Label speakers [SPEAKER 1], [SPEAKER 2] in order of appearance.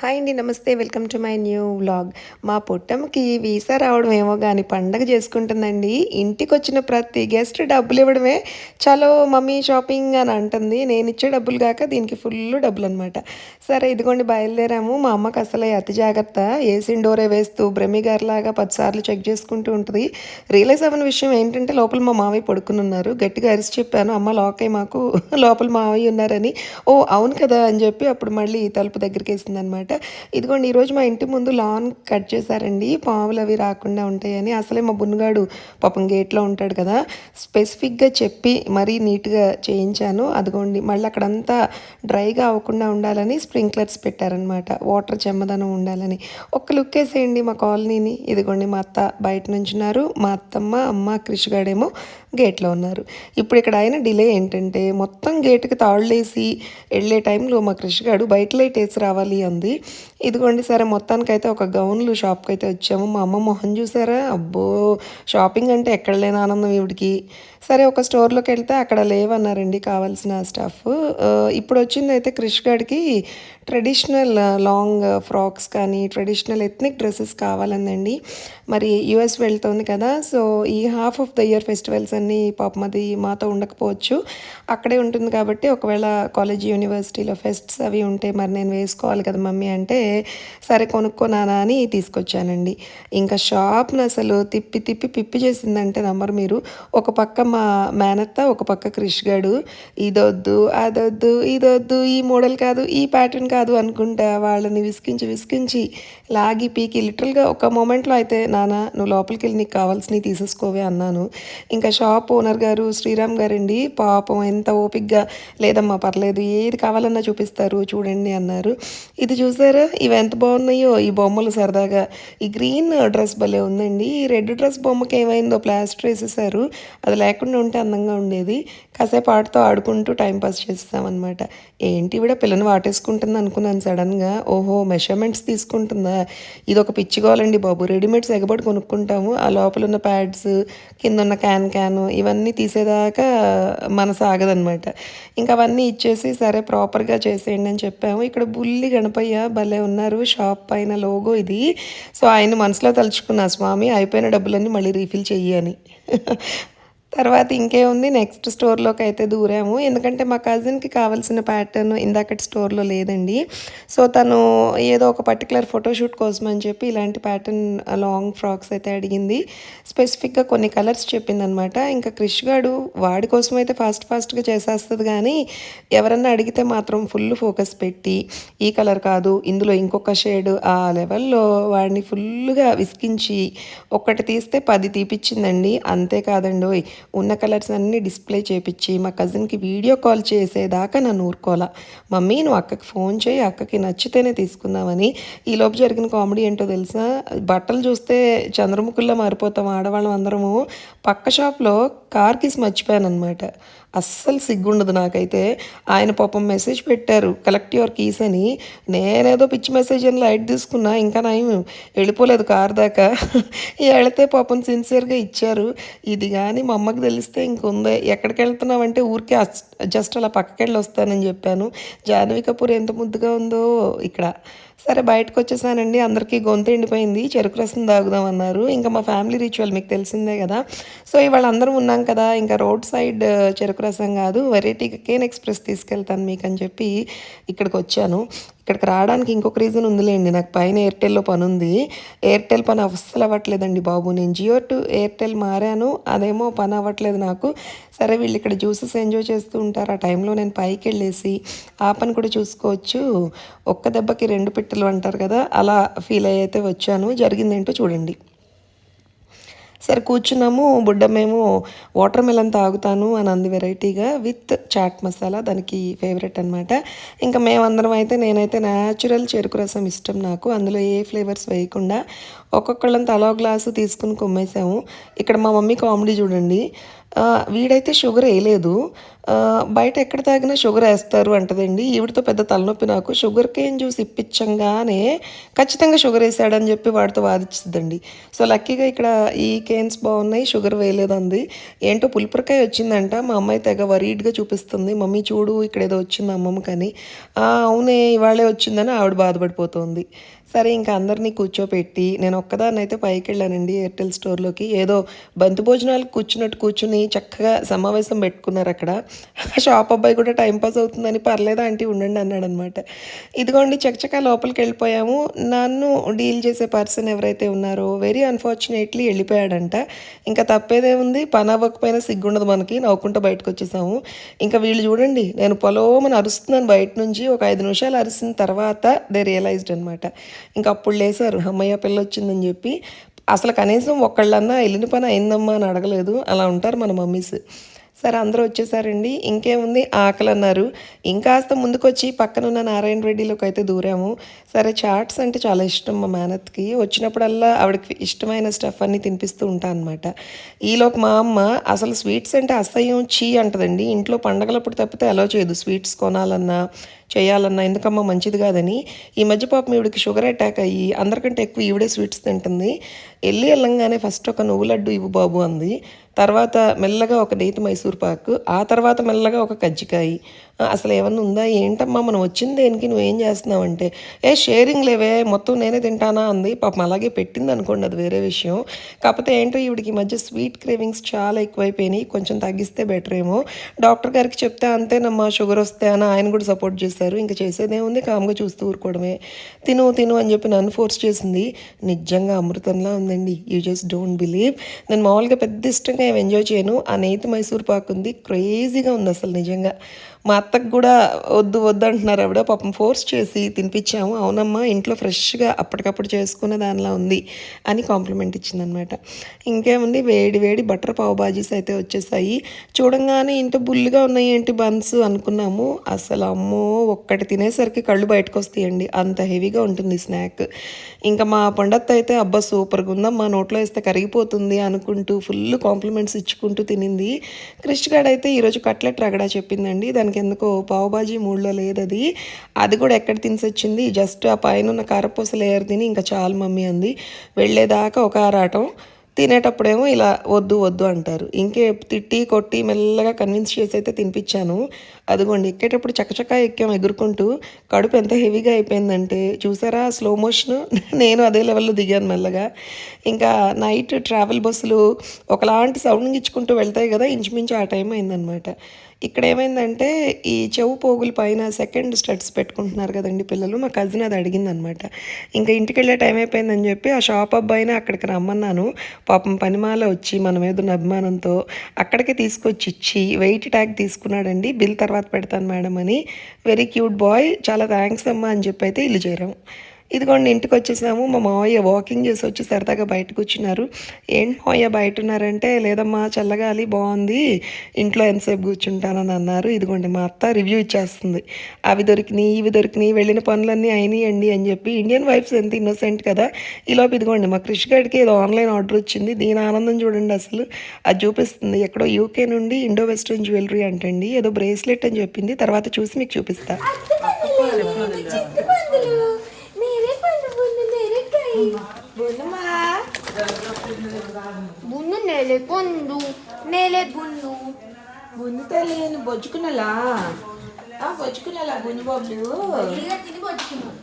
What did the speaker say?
[SPEAKER 1] Hi అండి నమస్తే welcome to my new vlog. మా పుట్టమ్మకి వీసా రావడం ఏమో కానీ పండగ చేసుకుంటుందండి. ఇంటికి వచ్చిన ప్రతి గెస్ట్ డబ్బులు ఇవ్వడమే చలో మమ్మీ షాపింగ్ అని అంటుంది. నేను ఇచ్చే డబ్బులు కాక దీనికి ఫుల్ డబ్బులు అనమాట సరే ఇదిగోండి బయలుదేరాము. మా అమ్మకి అసలు అతి జాగ్రత్త. ఏసీ డోరే వేస్తూ బ్రహ్మిగారిలాగా పదిసార్లు చెక్ చేసుకుంటూ ఉంటుంది. రియలైజ్ అవ్వని విషయం ఏంటంటే లోపల మా మావయ్య పడుకుని ఉన్నారు. గట్టిగా అరిచి చెప్పాను అమ్మ లోకయ్య మాకు లోపల మావయ్య ఉన్నారని. ఓ అవును కదా అని చెప్పి అప్పుడు మళ్ళీ తలుపు దగ్గరికి వేసింది అనమాట. ఇదిగోండి ఈరోజు మా ఇంటి ముందు లాన్ కట్ చేశారండి. పాములు అవి రాకుండా ఉంటాయని. అసలే మా బున్నగాడు పాపం గేట్లో ఉంటాడు కదా. స్పెసిఫిక్గా చెప్పి మరీ నీట్గా చేయించాను. అదిగోండి మళ్ళీ అక్కడంతా డ్రైగా అవ్వకుండా ఉండాలని స్ప్రింక్లర్స్ పెట్టారనమాట. వాటర్ చెమ్మదనం ఉండాలని. ఒక్క లుక్ వేసేయండి మా కాలనీని. ఇదిగోండి మా అత్త బయట నుంచున్నారు. మా అత్తమ్మ అమ్మ కృషిగాడేమో గేట్లో ఉన్నారు. ఇప్పుడు ఇక్కడ అయిన డిలే ఏంటంటే మొత్తం గేటుకి తాళ్ళేసి వెళ్ళే టైంలో మా కృషిగాడు బయట లైట్ వేసి రావాలి అంది. ఇదిగోండి సరే మొత్తానికైతే ఒక గౌన్లు షాప్కి అయితే వచ్చాము. మా అమ్మ మొహం చూసారా? అబ్బో షాపింగ్ అంటే ఎక్కడ లేని ఆనందం ఈవిడికి. సరే ఒక స్టోర్లోకి వెళ్తే అక్కడ లేవన్నారండి కావాల్సిన స్టఫ్. ఇప్పుడు వచ్చింది అయితే క్రిష్ గడికి ట్రెడిషనల్ లాంగ్ ఫ్రాక్స్ కానీ ట్రెడిషనల్ ఎథ్నిక్ డ్రెస్సెస్ కావాలందండి. మరి యుఎస్ వెళ్తుంది కదా సో ఈ half of the year festivals అన్నీ పాపం అది మాతో ఉండకపోవచ్చు. అక్కడే ఉంటుంది కాబట్టి ఒకవేళ కాలేజ్ యూనివర్సిటీలో ఫెస్ట్స్ అవి ఉంటే మరి నేను వేసుకోవాలి కదా మమ్మీ అంటే సరే కొనుక్కోనానా అని తీసుకొచ్చానండి. ఇంకా షాప్ని అసలు తిప్పి తిప్పి పిప్పి చేసిందంటే నమ్మరు మీరు. ఒక పక్క మా మేనత్త ఒక పక్క క్రిష్ గడు ఇదొద్దు అదొద్దు ఇదొద్దు ఈ మోడల్ కాదు ఈ ప్యాటర్న్ కాదు అనుకుంటా వాళ్ళని విసికించి విసికించి లాగి పీకి లిటరల్గా ఒక మూమెంట్లో అయితే నాన్న నువ్వు లోపలికి వెళ్ళి నీకు కావాల్సినవి తీసేసుకోవే అన్నాను. ఇంకా షాప్ ఓనర్ గారు శ్రీరామ్ గారండి పాపం ఎంత ఓపిక్గా లేదమ్మా పర్లేదు ఏది కావాలన్నా చూపిస్తారు చూడండి అన్నారు. ఇది చూసారా? ఇవి ఎంత బాగున్నాయో? ఈ బొమ్మలు సరదాగా. ఈ గ్రీన్ డ్రెస్ భలే ఉందండి. ఈ రెడ్ డ్రెస్ బొమ్మకి ఏమైందో ప్లాస్టర్ వేసేసారు. అది లేకుండా ఉంటే అందంగా ఉండేది. కాసేపు ఆటతో ఆడుకుంటూ టైంపాస్ చేస్తామన్నమాట ఏంటి కూడా పిల్లని వాటేసుకుంటుంది అనుకున్నాను సడన్గా. ఓహో మెషర్మెంట్స్ తీసుకుంటుందా? ఇది ఒక పిచ్చిగోలండి బాబు. రెడీమేడ్స్ ఎగబడి కొనుక్కుంటాము. ఆ లోపల ఉన్న ప్యాడ్స్ కింద ఉన్న క్యాన్ క్యాన్ ఇవన్నీ తీసేదాకా మనసు ఆగదనమాట ఇంకా అవన్నీ ఇచ్చేసి సరే ప్రాపర్గా చేసేయండి అని చెప్పాము. ఇక్కడ బుల్లి గణపయ్య భలే ఉన్నారు షాప్ పైన లోగో ఇది. సో ఆయన మనసులో తలుచుకున్నా స్వామి అయిపోయిన డబ్బులన్నీ మళ్ళీ రీఫిల్ చెయ్యి అని. తర్వాత ఇంకేముంది నెక్స్ట్ స్టోర్లోకి అయితే దూరాము. ఎందుకంటే మా కజిన్కి కావాల్సిన ప్యాటర్న్ ఇందాకటి స్టోర్లో లేదండి. సో తను ఏదో ఒక పర్టికులర్ ఫోటోషూట్ కోసం అని చెప్పి ఇలాంటి ప్యాటర్న్ లాంగ్ ఫ్రాక్స్ అయితే అడిగింది. స్పెసిఫిక్గా కొన్ని కలర్స్ చెప్పిందనమాట. ఇంకా క్రిష్ గాడు వాడి కోసం అయితే ఫాస్ట్ ఫాస్ట్గా చేసేస్తుంది కానీ ఎవరన్నా అడిగితే మాత్రం ఫుల్ ఫోకస్ పెట్టి ఈ కలర్ కాదు ఇందులో ఇంకొక షేడ్ ఆ లెవెల్లో వాడిని ఫుల్గా విసిగించి ఒక్కటి తీస్తే పది తీపిచ్చిందండి. అంతేకాదండి ఉన్న కలర్స్ అన్నీ డిస్ప్లే చేపించి మా కజిన్కి వీడియో కాల్ చేసేదాకా నన్ను ఊరుకోవాలా. మమ్మీ నువ్వు అక్కకి ఫోన్ చేయి అక్కకి నచ్చితేనే తీసుకుందామని. ఈలోపు జరిగిన కామెడీ ఏంటో తెలుసా? బట్టలు చూస్తే చంద్రముఖుల్లో మారిపోతాం ఆడవాళ్ళం అందరము. పక్క షాప్లో కార్ కీస్ మర్చిపోయాను అనమాట అస్సలు సిగ్గుండదు నాకైతే. ఆయన పాపం మెసేజ్ పెట్టారు కలెక్ట్ యువర్ కీస్ అని. నేనేదో పిచ్చి మెసేజ్ అని లైట్ తీసుకున్నా ఇంకా నేను వెళ్ళిపోలేదు కార్ దాకా. వెళితే పాపం సిన్సియర్గా ఇచ్చారు. ఇది కానీ మా అమ్మకి తెలిస్తే ఇంకొందే. ఎక్కడికి వెళ్తున్నామంటే ఊరికే జస్ట్ అలా పక్కకి వెళ్ళి వస్తానని చెప్పాను. జాహ్నవి కపూర్ ఎంత ముద్దుగా ఉందో ఇక్కడ. సరే బయటకు వచ్చేసానండి. అందరికీ గొంతు ఎండిపోయింది. చెరుకు రసం తాగుదాం అన్నారు. ఇంకా మా ఫ్యామిలీ రిచువల్ మీకు తెలిసిందే కదా. సో ఇవాళ అందరం ఉన్నాం కదా. ఇంకా రోడ్ సైడ్ చెరుకు రసం కాదు వెరైటీగా కేన్ ఎక్స్ప్రెస్ తీసుకెళ్తాను మీకు అని చెప్పి ఇక్కడికి వచ్చాను. ఇక్కడికి రావడానికి ఇంకొక రీజన్ ఉందిలేండి. నాకు పైన ఎయిర్టెల్లో పని ఉంది ఎయిర్టెల్ పని అస్సలు అవ్వట్లేదండి బాబు. నేను జియో టు ఎయిర్టెల్ మారాను. అదేమో పని అవ్వట్లేదు నాకు. సరే వీళ్ళు ఇక్కడ జ్యూసెస్ ఎంజాయ్ చేస్తూ ఉంటారు. ఆ టైంలో నేను పైకి వెళ్ళేసి ఆ పని కూడా చూసుకోవచ్చు. ఒక్క దెబ్బకి రెండు పిట్టలు అంటారు కదా అలా ఫీల్ అయితే వచ్చాను. జరిగిందేంటో చూడండి. సరే కూర్చున్నాము బుడ్డమేమో వాటర్ మిలన్ తాగుతాను అని అంది వెరైటీగా విత్ చాట్ మసాలా దానికి ఫేవరెట్ అనమాట ఇంకా మేమందరం అయితే నేనైతే న్యాచురల్ చెరుకు రసం ఇష్టం నాకు. అందులో ఏ ఫ్లేవర్స్ వేయకుండా ఒక్కొక్కళ్ళని తలో గ్లాసు తీసుకుని కొమ్మేశాము ఇక్కడ మా మమ్మీ కామెడీ చూడండి. వీడైతే షుగర్ వేయలేదు. బయట ఎక్కడ తాగినా షుగర్ వేస్తారు అంటదండి. ఈవిడతో పెద్ద తలనొప్పి నాకు. షుగర్ కేన్ జ్యూస్ ఇప్పించంగానే ఖచ్చితంగా షుగర్ వేసాడని చెప్పి వాడితో వాదిస్తుందండి సో లక్కీగా ఇక్కడ ఈ కేన్స్ బాగున్నాయి షుగర్ వేయలేదంది. ఏంటో పులిపురకాయ వచ్చిందంట. మా అమ్మాయి తెగ వరీడ్గా చూపిస్తుంది. మమ్మీ చూడు ఇక్కడ ఏదో వచ్చింది అమ్మమ్మకని కానీ. అవునే ఇవాళే వచ్చిందని ఆవిడ బాధపడిపోతుంది. సరే ఇంకా అందరినీ కూర్చోపెట్టి నేను ఒక్కదాన్ని అయితే పైకి వెళ్ళానండి ఎయిర్టెల్ స్టోర్లోకి. ఏదో బంతి భోజనాలు కూర్చున్నట్టు కూర్చుని చక్కగా సమావేశం పెట్టుకున్నారు అక్కడ. షాప్ అబ్బాయి కూడా టైంపాస్ అవుతుందని పర్లేదా ఆంటీ ఉండండి అన్నాడు అనమాట ఇదిగోండి చకచకా లోపలికి వెళ్ళిపోయాము నన్ను డీల్ చేసే పర్సన్ ఎవరైతే ఉన్నారో వెరీ అన్ఫార్చునేట్లీ వెళ్ళిపోయాడంట. ఇంకా తప్పేదే ఉంది పని అవ్వకపోయినా సిగ్గుండదు మనకి నవ్వుకుంటూ బయటకు వచ్చేసాము ఇంకా వీళ్ళు చూడండి నేను పొలోమని అరుస్తున్నాను బయట నుంచి ఒక ఐదు నిమిషాలు అరిసిన తర్వాత దే రియలైజ్డ్ అనమాట ఇంకా అప్పుడు లేసారు. అమ్మయ్య పిల్ల వచ్చిందని చెప్పి అసలు కనీసం ఒక్కళ్ళన్నా వెళ్ళిన పని అయిందమ్మా అని అడగలేదు. అలా ఉంటారు మన మమ్మీస్. సరే అందరూ వచ్చేసారండి. ఇంకేముంది? ఆకలి అన్నారు ఇంకాస్త ముందుకొచ్చి పక్కనున్న నారాయణ రెడ్డిలోకి అయితే దూరాము. సరే చాట్స్ అంటే చాలా ఇష్టం మా మేనత్కి. వచ్చినప్పుడల్లా ఆవిడకి ఇష్టమైన స్టఫ్ అన్ని తినిపిస్తూ ఉంటా అనమాట ఈలోకి మా అమ్మ అసలు స్వీట్స్ అంటే అసహ్యం చీ అంటదండి. ఇంట్లో పండగలప్పుడు తప్పితే అలో చేయదు. స్వీట్స్ కొనాలన్నా చేయాలన్నా ఎందుకమ్మా మంచిది కాదని. ఈ మధ్య పాపం ఈవిడికి షుగర్ అటాక్ అయ్యి అందరికంటే ఎక్కువ ఈవిడే స్వీట్స్ తింటుంది. వెళ్ళి వెళ్ళంగానే ఫస్ట్ ఒక నువ్వు లడ్డు ఇవ్వు బాబు అంది. తర్వాత మెల్లగా ఒక నేతి మైసూర్ పాకు ఆ తర్వాత మెల్లగా ఒక కజ్జికాయి. అసలు ఏమన్నా ఉందా? ఏంటమ్మా? మనం వచ్చింది దేనికి? నువ్వేం చేస్తున్నావు అంటే ఏ షేరింగ్ లేవే మొత్తం నేనే తింటానా? అంది. పాపం అలాగే పెట్టింది అనుకోండి అది వేరే విషయం. కాకపోతే ఏంటో ఈవిడికి మధ్య స్వీట్ క్రేవింగ్స్ చాలా ఎక్కువైపోయినాయి కొంచెం తగ్గిస్తే బెటర్ ఏమో. డాక్టర్ గారికి చెప్తే అంతేనమ్మా షుగర్ వస్తే అని ఆయన కూడా సపోర్ట్ చేశారు. ఇంకా చేసేదేముంది కామ్గా చూస్తూ ఊరుకోవడమే. తిను తిను అని చెప్పి నన్ను ఫోర్స్ చేసింది. నిజంగా అమృతంలా ఉందండి. You just don't believe. నేను మామూలుగా పెద్ద ఇష్టంగా ఎంజాయ్ చేయను. ఆ నేతి మైసూర్ పాక్ ఉంది. క్రేజీగా ఉంది అసలు నిజంగా. మా అత్తకు కూడా వద్దు వద్దు అంటున్నారు ఆవిడ పాపం ఫోర్స్ చేసి తినిపించాము. అవునమ్మా ఇంట్లో ఫ్రెష్గా అప్పటికప్పుడు చేసుకునే దానిలా ఉంది అని కాంప్లిమెంట్ ఇచ్చిందనమాట. ఇంకేముంది వేడి వేడి బటర్ పావు బాజీస్ అయితే వచ్చేసాయి. చూడంగానే ఇంత బుల్లిగా ఉన్నాయి ఏంటి బన్స్ అనుకున్నాము. అసలు అమ్మో ఒక్కటి తినేసరికి కళ్ళు బయటకు వస్తాయండి అంత హెవీగా ఉంటుంది స్నాక్. ఇంకా మా పండత్త అయితే అబ్బా సూపర్గా ఉందమ్మా నోట్లో వేస్తే కరిగిపోతుంది అనుకుంటూ ఫుల్ కాంప్లిమెంట్స్ ఇచ్చుకుంటూ తినింది. క్రిష్ గాడ్ అయితే ఈరోజు కట్లెట్ రగడా చెప్పిందండి. దాని దానికి ఎందుకో పావుబాజీ మూడ్లో లేదు అది అది కూడా ఎక్కడ తినిసొచ్చింది? వచ్చింది జస్ట్ ఆ పైన ఉన్న కారపూస లేయర్ తిని ఇంకా చాలు మమ్మీ అంది. వెళ్ళేదాకా ఒక ఆరాటం. తినేటప్పుడేమో ఇలా వద్దు వద్దు అంటారు. ఇంకే తిట్టి కొట్టి మెల్లగా కన్విన్స్ చేసి అయితే తినిపించాను. అదిగోండి ఎక్కేటప్పుడు చకచకా ఎక్కాం ఎగురుకుంటూ. కడుపు ఎంత హెవీగా అయిపోయిందంటే చూసారా స్లో మోషన్ నేను అదే లెవెల్లో దిగాను మెల్లగా. ఇంకా నైట్ ట్రావెల్ బస్సులు ఒకలాంటి సౌండ్ ఇచ్చుకుంటూ వెళ్తాయి కదా ఇంచుమించు ఆ టైం అయిందనమాట ఇక్కడ ఏమైందంటే ఈ చెవు పోగుల పైన సెకండ్ స్టడ్స్ పెట్టుకుంటున్నారు కదండి పిల్లలు. మా కజిన్ అది అడిగిందనమాట. ఇంకా ఇంటికి వెళ్ళే టైం అయిపోయిందని చెప్పి ఆ షాప్ అబ్బాయిని అక్కడికి రమ్మన్నాను. పాపం పనిమాల వచ్చి మనం ఏదో అభిమానంతో అక్కడికే తీసుకొచ్చి ఇచ్చి వెయిట్ ట్యాగ్ తీసుకున్నాడండి. బిల్ తర్వాత పెడతాను మేడం అని. వెరీ క్యూట్ బాయ్ చాలా థ్యాంక్స్ అమ్మా అని చెప్పి అయితే ఇల్లు చేరాం. ఇదిగోండి ఇంటికి వచ్చేసాము మా మావయ్య వాకింగ్ చేసి వచ్చి సరదాగా బయట కూర్చున్నారు. ఏంటి మావయ్య బయట ఉన్నారంటే లేదమ్మా చల్లగాలి బాగుంది ఇంట్లో ఎంతసేపు కూర్చుంటానని అన్నారు. ఇదిగోండి మా అత్త రివ్యూ ఇచ్చేస్తుంది. అవి దొరికినాయి ఇవి దొరికినాయి వెళ్ళిన పనులన్నీ అయినాయండి అని చెప్పి ఇండియన్ వైఫ్స్ ఎంత ఇన్నోసెంట్ కదా? ఈలోపు ఇదిగోండి మా క్రిష్ గడికి ఏదో ఆన్లైన్ ఆర్డర్ వచ్చింది. దీని ఆనందం చూడండి అసలు. అది చూపిస్తుంది. ఎక్కడో యూకే నుండి ఇండో వెస్ట్రన్ జ్యువెలరీ అంటండి. ఏదో బ్రేస్లెట్ అని చెప్పింది. తర్వాత చూసి మీకు చూపిస్తా.
[SPEAKER 2] నేరేకాయ బున్ను నేలే కొందు నేలే గుండు
[SPEAKER 1] బుంది తెలియని బొచ్చుకున్నలా? బొచ్చుకున్నలా బుంది బాబులు
[SPEAKER 2] ఇదిగా తిని పట్టుకున్నాం